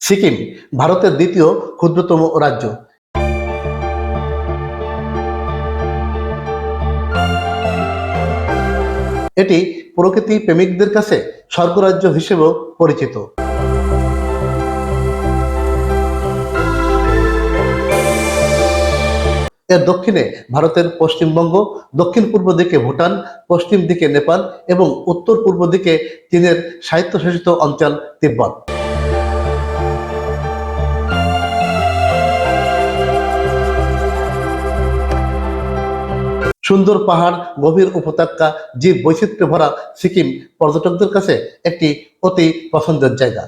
সিকিম, ভারতের দ্বিতীয় ক্ষুদ্রতম রাজ্য। এটি প্রকৃতি প্রেমিকদের কাছে স্বর্গরাজ্য হিসেবেও পরিচিত। এর দক্ষিণে ভারতের পশ্চিমবঙ্গ, দক্ষিণ পূর্ব দিকে ভুটান, পশ্চিম দিকে নেপাল এবং উত্তর পূর্ব দিকে চীনের স্বায়ত্তশাসিত অঞ্চল তিব্বত। সুন্দর পাহাড়, গভীর উপত্যকা, জীব বৈচিত্র্যে ভরা সিকিম পর্যটকদের কাছে একটি অতি পছন্দের জায়গা।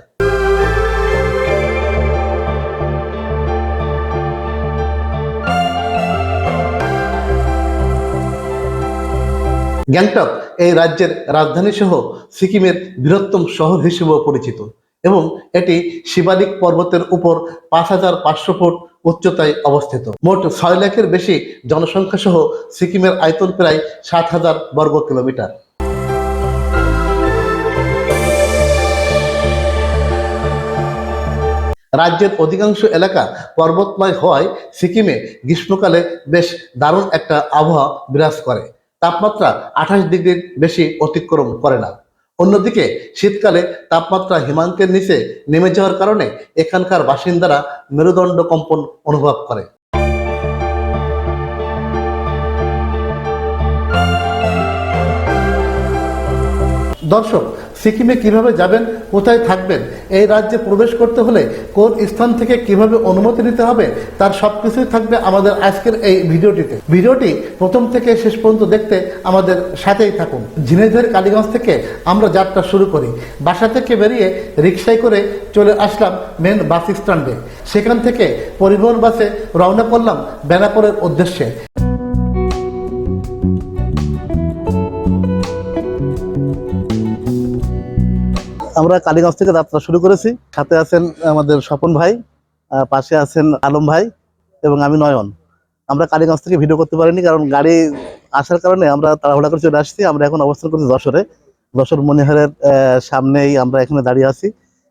গ্যাংটক এই রাজ্যের রাজধানী সহ সিকিমের বৃহত্তম শহর হিসেবেও পরিচিত এবং এটি শিবালিক পর্বতের উপর পাঁচ হাজার পাঁচশো ফুট উচ্চতায় অবস্থিত। মোট ছয় লাখের বেশি জনসংখ্যা সহ সিকিমের আয়তন প্রায় সাত হাজার বর্গ কিলোমিটার। রাজ্যের অধিকাংশ এলাকা পর্বতময় হওয়ায় সিকিমে গ্রীষ্মকালে বেশ দারুণ একটা আবহাওয়া বিরাজ করে। তাপমাত্রা আঠাশ ডিগ্রির বেশি অতিক্রম করে না। অন্যদিকে শীতকালে তাপমাত্রা হিমাঙ্কের নিচে নেমে যাওয়ার কারণে এখানকার বাসিন্দারা মেরুদণ্ড কম্পন অনুভব করে। দর্শক সিকিমে কীভাবে যাবেন, কোথায় থাকবেন, এই রাজ্যে প্রবেশ করতে হলে কোন স্থান থেকে কীভাবে অনুমতি নিতে হবে, তার সবকিছুই থাকবে আমাদের আজকের এই ভিডিওটিতে। ভিডিওটি প্রথম থেকে শেষ পর্যন্ত দেখতে আমাদের সাথেই থাকুন। ঝিনাইদহের কালীগঞ্জ থেকে আমরা যাত্রা শুরু করি। বাসা থেকে বেরিয়ে রিক্সায় করে চলে আসলাম মেন বাস স্ট্যান্ডে সেখান থেকে পরিবহন বাসে রওনা করলাম বেনাপোলের উদ্দেশ্যে। আমরা কালীগঞ্জ থেকে যাত্রা শুরু করেছি। সাথে আছেন আমাদের স্বপন ভাই পাশে আছেন আলম ভাই এবং আমি নয়ন। আমরা কালীগঞ্জ থেকে ভিডিও করতে পারিনি কারণ গাড়ি আসার কারণে আমরা তাড়াহুড়া করে চলে আসছি। আমরা এখন অবস্থান করছি যশোরে। যশোর মনিহারের সামনেই আমরা এখানে দাঁড়িয়ে আছি।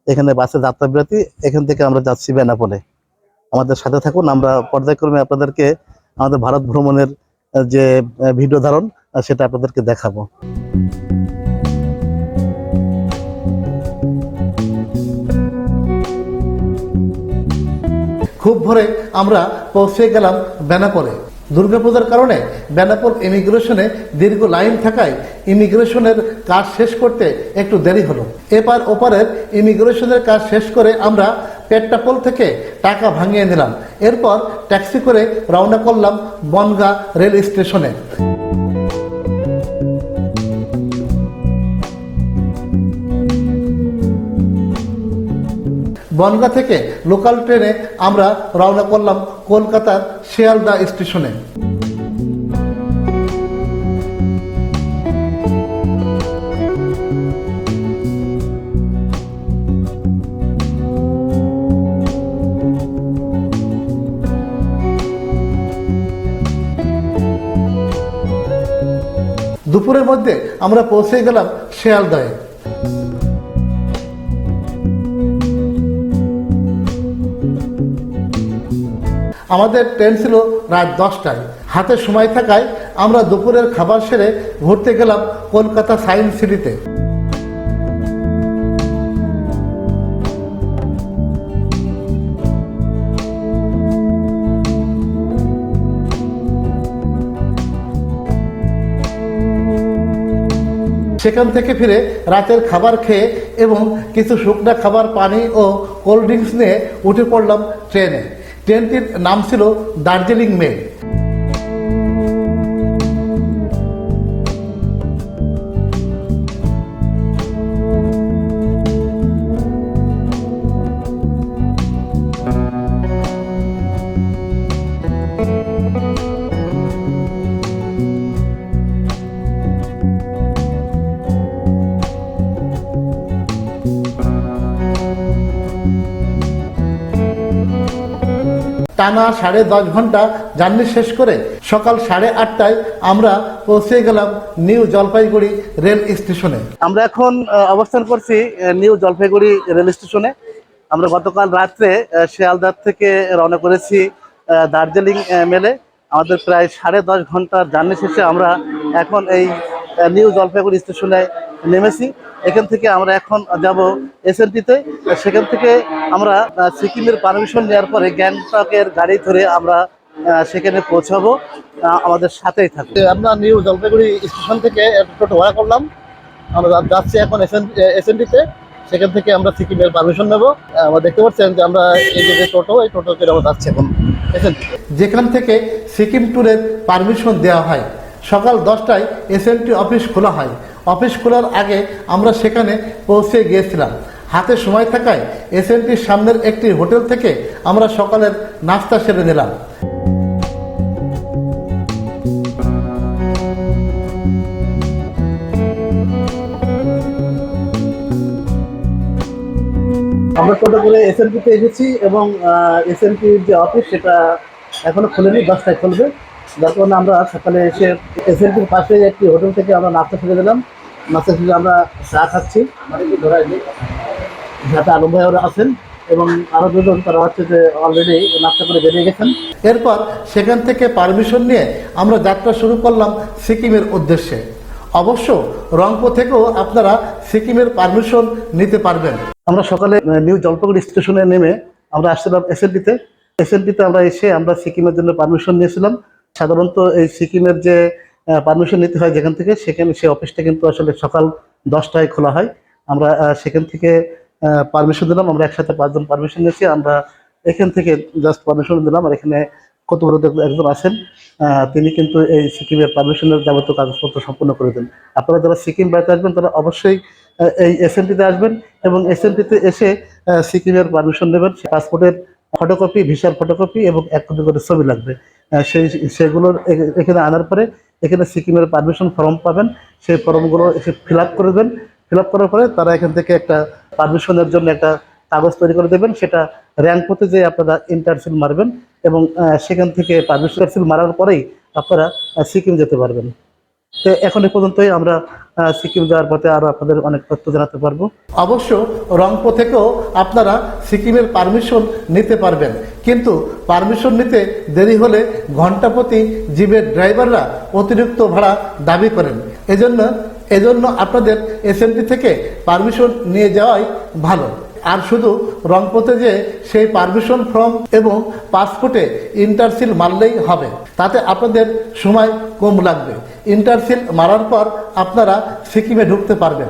এখানে বাসে যাত্রা বিরতি। এখান থেকে আমরা যাচ্ছি বেনাপোলে। আমাদের সাথে থাকুন। আমরা পর্যায়ক্রমে আপনাদেরকে আমাদের ভারত ভ্রমণের যে ভিডিও ধারণ সেটা আপনাদেরকে দেখাবো। খুব ভোরে আমরা পৌঁছে গেলাম বেনাপোলে। দুর্গাপূজার কারণে বেনাপোল ইমিগ্রেশনে দীর্ঘ লাইন থাকায় ইমিগ্রেশনের কাজ শেষ করতে একটু দেরি হলো। এপার ওপারের ইমিগ্রেশনের কাজ শেষ করে আমরা পেট্টাপোল থেকে টাকা ভাঙিয়ে নিলাম। এরপর ট্যাক্সি করে রওনা করলাম বনগা রেল স্টেশনে। বনগা থেকে লোকাল ট্রেনে আমরা রওনা করলাম কলকাতার শিয়ালদা স্টেশনে। দুপুরের মধ্যে আমরা পৌঁছে গেলাম শিয়ালদায়। আমাদের ট্রেন ছিল রাত দশটায়। হাতে সময় থাকায় আমরা দুপুরের খাবার সেরে ঘুরতে গেলাম কলকাতা সায়েন্স সিটিতে। সেখান থেকে ফিরে রাতের খাবার খেয়ে এবং কিছু শুকনা খাবার, পানি ও কোল্ড ড্রিঙ্কস নিয়ে উঠে পড়লাম ট্রেনে। ট্রেনটির নাম ছিল দার্জিলিং মেল। টানা সাড়ে দশ ঘণ্টা জার্নি শেষ করে সকাল সাড়ে আটটায় আমরা পৌঁছে গেলাম নিউ জলপাইগুড়ি রেল স্টেশনে। আমরা এখন অবস্থান করছি নিউ জলপাইগুড়ি রেল স্টেশনে। আমরা গতকাল রাত্রে শিয়ালদার থেকে রওনা করেছি দার্জিলিং মেলে। আমাদের প্রায় সাড়ে দশ ঘণ্টার জার্নি শেষে আমরা এখন এই নিউ জলপাইগুড়ি স্টেশনে নেমেছি। এখান থেকে আমরা এখন যাব এসএনটিতে সেখান থেকে আমরা সিকিমের পারমিশন নেওয়ার পরে গ্যাংটকের গাড়ি ধরে আমরা সেখানে পৌঁছাবো। আমাদের সাথেই থাকবে। আমরা নিউ জলপাইগুড়ি স্টেশন থেকে একটা টোটো ভাড়া করলাম। আমরা যাচ্ছি এখন এসএনটিতে সেখান থেকে আমরা সিকিমের পারমিশন নেব। আমরা দেখতে পাচ্ছেন যে আমরা এই যে টোটো এই টোটো করে আমরা যাচ্ছি এখন এসএনটি যেখান থেকে সিকিম ট্যুরের পারমিশন দেওয়া হয় সকাল দশটায় এসএনটি অফিস খোলা হয়। অফিস খোলার আগে আমরা সেখানে পৌঁছে গিয়েছিলাম। হাতে সময় থাকায় এসএনটির সামনের একটি হোটেল থেকে আমরা সকালের নাস্তা সেরে নিলাম। আমরা টোটো করে এসএনপিতে এসেছি এবং এসএনপির যে অফিস সেটা এখনও খোলেনি, দশটায় খুলবে। যার কারণে আমরা সকালে এসে এসএনপির পাশে একটি হোটেল থেকে আমরা নাস্তা ফেলে দিলাম নাস্তা ফেলে আমরা চা খাচ্ছি। যাতে আলম ভাই ওরা আছেন এবং আরও দুজন তারা হচ্ছে যে অলরেডি নাস্তা করে বেরিয়ে গেছেন। এরপর সেখান থেকে পারমিশন নিয়ে আমরা যাত্রা শুরু করলাম সিকিমের উদ্দেশ্যে। অবশ্য রংপুর থেকেও আপনারা সিকিমের পারমিশন নিতে পারবেন। আমরা সকালে নিউ জলপাইগুড়ি স্টেশনে নেমে আমরা আসছিলাম এসএনটিতে এসএনটিতে আমরা এসে আমরা সিকিমের জন্য পারমিশন নিয়েছিলাম। সাধারণত এই সিকিমের যে পারমিশন নিতে হয় যেখান থেকে, সেখানে সেই অফিসটা কিন্তু আসলে সকাল দশটায় খোলা হয়। আমরা সেখান থেকে পারমিশন দিলাম, আমরা একসাথে পাঁচজন পারমিশন নিয়েছি, আমরা এখান থেকে জাস্ট পারমিশন দিলাম, আর এখানে কত বড় একজন আছেন তিনি কিন্তু এই সিকিমের পারমিশনের যাবতীয় কাগজপত্র সম্পূর্ণ করে দেন। আপনারা যারা সিকিম বেড়াতে আসবেন, তারা অবশ্যই এই এসএনটিতে আসবেন এবং এসএনটিতে এসে সিকিমের পারমিশন নেবেন। পাসপোর্টের ফটোকপি ভিসার ফটোকপি এবং এক কপি করে ছবি লাগবে। সেই সেগুলোর এখানে আনার পরে এখানে সিকিমের পারমিশন ফর্ম পাবেন। সেই ফর্মগুলো এসে ফিল আপ করে দেবেন। ফিল আপ করার পরে তারা এখান থেকে একটা পারমিশনের জন্য একটা কাগজ তৈরি করে দেবেন। সেটা র্যাঙ্ক করতে যেয়ে আপনারা ইন্টারসিল মারবেন এবং সেখান থেকে পারমিশন সিল মারার পরেই আপনারা সিকিম যেতে পারবেন। তো এখন এ পর্যন্তই। আমরা সিকিম যাওয়ার পথে আরও আপনাদের অনেক তথ্য জানাতে পারব। অবশ্য রংপো থেকেও আপনারা সিকিমের পারমিশন নিতে পারবেন। কিন্তু পারমিশন নিতে দেরি হলে ঘণ্টা প্রতি জিপের ড্রাইভাররা অতিরিক্ত ভাড়া দাবি করেন। এজন্য এজন্য আপনাদের এস থেকে পারমিশন নিয়ে যাওয়াই ভালো। আর শুধু রংপথে যে সেই পারমিশন ফর্ম এবং পাসপোর্টে ইন্টারসিল মারলেই হবে, তাতে আপনাদের সময় কম লাগবে। ইন্টারসিল মারার পর আপনারা সিকিমে ঢুকতে পারবেন।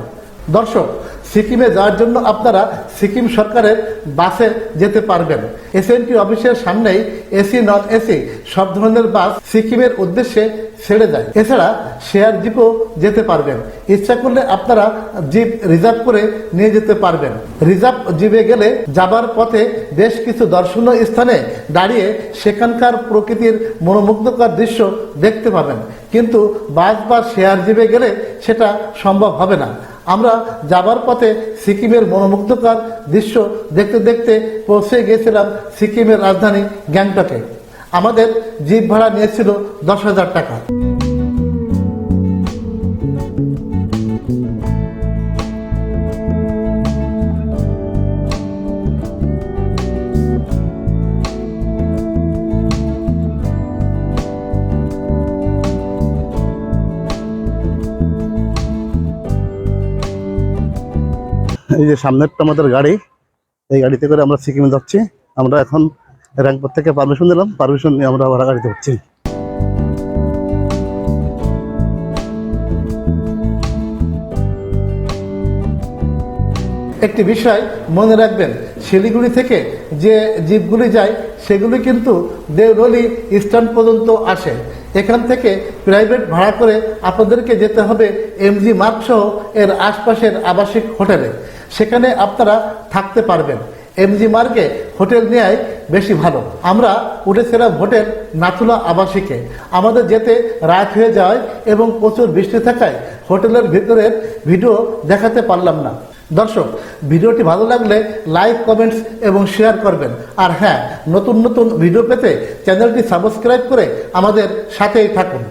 দর্শক, সিকিমে যাওয়ার জন্য আপনারা সিকিম সরকারের বাসে যেতে পারবেন। এসএনটি অফিসের সামনেই এসি নন এসি সব ধরনের বাস সিকিমের উদ্দেশ্যে ছেড়ে যায়। এছাড়া শেয়ার জিপও যেতে পারবেন। ইচ্ছা করলে আপনারা জিপ রিজার্ভ করে নিয়ে যেতে পারবেন। রিজার্ভ জিপে গেলে যাবার পথে বেশ কিছু দর্শনীয় স্থানে দাঁড়িয়ে সেখানকার প্রকৃতির মনোমুগ্ধকর দৃশ্য দেখতে পাবেন। কিন্তু বাস বা শেয়ার জিপে গেলে সেটা সম্ভব হবে না। আমরা যাবার পথে সিকিমের মনোমুগ্ধকর দৃশ্য দেখতে দেখতে পৌঁছে গিয়েছিলাম সিকিমের রাজধানী গ্যাংটকে। আমাদের জিপ ভাড়া নিয়েছিল দশ হাজার টাকা। এই যে সামনেরটা আমাদের গাড়ি, এই গাড়িতে করে আমরা সিকিমে যাচ্ছি। আমরা এখন র্যাঙ্কপুর থেকে পারমিশন দিলাম পারমিশন নিয়ে আমরা ভাড়া গাড়িতে উঠছি। একটি বিষয় মনে রাখবেন, শিলিগুড়ি থেকে যে জিপগুলি যায়, সেগুলি কিন্তু দেওরলি স্ট্যান্ড পর্যন্ত আসে। এখান থেকে প্রাইভেট ভাড়া করে আপনাদেরকে যেতে হবে এমজি মার্ক সহ এর আশপাশের আবাসিক হোটেলে। সেখানে আপনারা থাকতে পারবেন। এমজি মার্গে হোটেল নেওয়াই বেশি ভালো। আমরা উঠেছিলাম হোটেল নাথুলা আবাসিকে। আমাদের যেতে রাত হয়ে যায় এবং প্রচুর বৃষ্টি থাকায় হোটেলের ভিতরের ভিডিও দেখাতে পারলাম না। দর্শক, ভিডিওটি ভালো লাগলে লাইক, কমেন্টস এবং শেয়ার করবেন। আর হ্যাঁ নতুন নতুন ভিডিও পেতে চ্যানেলটি সাবস্ক্রাইব করে আমাদের সাথেই থাকুন।